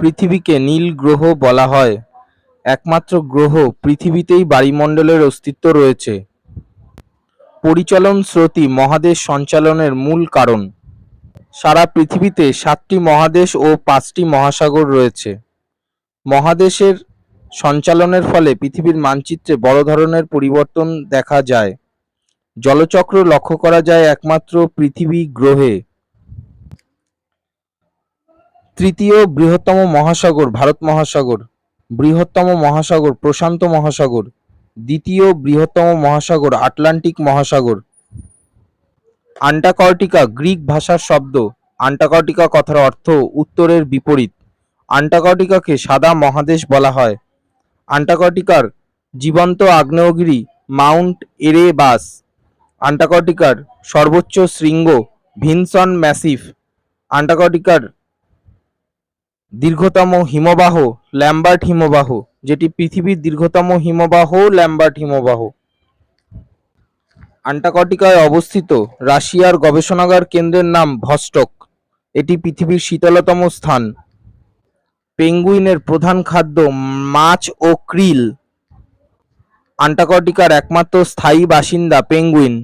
পৃথিবীকে নীল গ্রহ বলা হয়। একমাত্র গ্রহ পৃথিবীতেই বায়ুমণ্ডলের অস্তিত্ব রয়েছে। পরিচলন স্রোতই মহাদেশ সঞ্চালনের মূল কারণ। সারা পৃথিবীতে সাতটি মহাদেশ ও পাঁচটি মহাসাগর রয়েছে। মহাদেশের সঞ্চালনের ফলে পৃথিবীর মানচিত্রে বড় ধরনের পরিবর্তন দেখা যায়। জলচক্র লক্ষ্য করা যায় একমাত্র পৃথিবী গ্রহে। তৃতীয় বৃহত্তম মহাসাগর, ভারত মহাসাগর, বৃহত্তম মহাসাগর, প্রশান্ত মহাসাগর, দ্বিতীয় বৃহত্তম মহাসাগর, আটলান্টিক মহাসাগর। আন্টার্কটিকা, গ্রিক ভাষার শব্দ। আন্টার্কটিকা কথার অর্থ উত্তরের বিপরীত। আন্টার্কটিকাকে সাদা মহাদেশ বলা হয়। আন্টার্কটিকার জীবন্ত আগ্নেয়গিরি, মাউন্ট এরেবাস। আন্টার্কটিকার সর্বোচ্চ শৃঙ্গ, ভিনসন ম্যাসিফ। আন্টার্কটিকার দীর্ঘতম হিমবাহ, ল্যাম্বার্ট হিমবাহ, যেটি পৃথিবীর দীর্ঘতম হিমবাহ, ল্যাম্বার্ট হিমবাহ। আন্টার্কটিকায় অবস্থিত রাশিয়ার গবেষণাগার কেন্দ্রের নাম ভস্টক। এটি পৃথিবীর শীতলতম স্থান। পেঙ্গুইনের প্রধান খাদ্য মাছ ও ক্রিল। আন্টার্কটিকার একমাত্র স্থায়ী বাসিন্দা পেঙ্গুইন।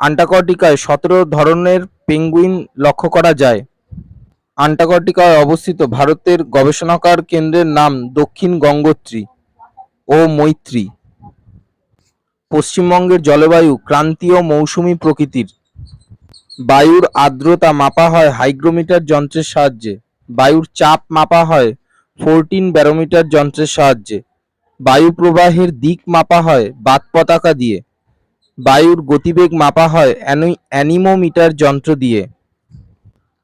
আন্টার্কটিকায় সতেরো ধরনের পেঙ্গুইন লক্ষ্য করা যায়। আন্টার্কটিকায় অবস্থিত ভারতের গবেষণাগার কেন্দ্রের নাম দক্ষিণ গঙ্গোত্রী ও মৈত্রী। পশ্চিমবঙ্গের জলবায়ু ক্রান্তীয় মৌসুমী প্রকৃতির। বায়ুর আর্দ্রতা মাপা হয় হাইগ্রোমিটার যন্ত্রের সাহায্যে। বায়ুর চাপ মাপা হয় ফোরটিন ব্যারোমিটার যন্ত্রের সাহায্যে। বায়ু প্রবাহের দিক মাপা হয় বাত পতাকা দিয়ে। বায়ুর গতিবেগ মাপা হয় অ্যানি- অ্যানিমোমিটার যন্ত্র দিয়ে।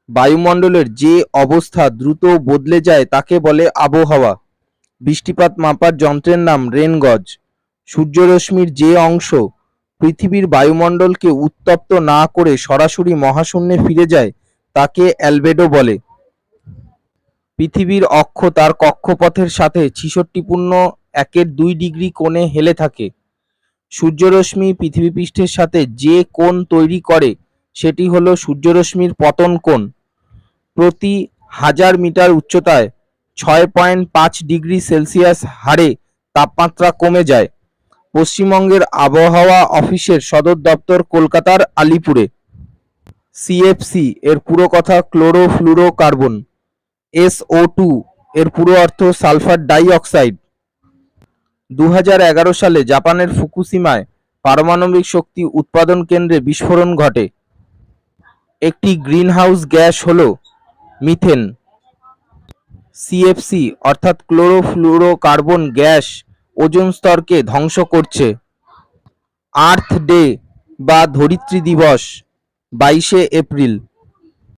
বায়ুমণ্ডলের যে অবস্থা দ্রুত বদলে যায় তাকে বলে আবহাওয়া। বৃষ্টিপাত মাপার যন্ত্রের নাম রেনগজ। সূর্যরশ্মির যে অংশ পৃথিবীর বায়ুমণ্ডলকে উত্তপ্ত না করে সরাসরি মহাশূন্যে ফিরে যায়, তাকে অ্যালবেডো বলে। পৃথিবীর অক্ষ তার কক্ষপথের সাথে ছিষট্টি পূর্ণ একের দুই ডিগ্রি কোণে হেলে থাকে। সূর্যরশ্মি পৃথিবীপৃষ্ঠের সাথে যে কোণ তৈরি করে সেটি হলো সূর্যরশ্মির পতন কোণ। প্রতি হাজার মিটার উচ্চতায় ছয় পয়েন্ট পাঁচ ডিগ্রি সেলসিয়াস হারে তাপমাত্রা কমে যায়। পশ্চিমবঙ্গের আবহাওয়া অফিসের সদর দপ্তর কলকাতার আলিপুরে। সিএফসি এর পুরো কথা ক্লোরোফ্লুরোকার্বন। এসও টু এর পুরো অর্থ সালফার ডাই অক্সাইড দু সালে জাপানের ফুকুশিমায় পারমাণবিক শক্তি উৎপাদন কেন্দ্রে বিস্ফোরণ ঘটে। একটি গ্রিনহাউস গ্যাস হল মিথেন। সিএফসি অর্থাৎ ক্লোরোফ্লুরোকার্বন গ্যাস ওজন স্তরকে ধ্বংস করছে। আর্থ ডে বা ধরিত্রী দিবস, বাইশে এপ্রিল।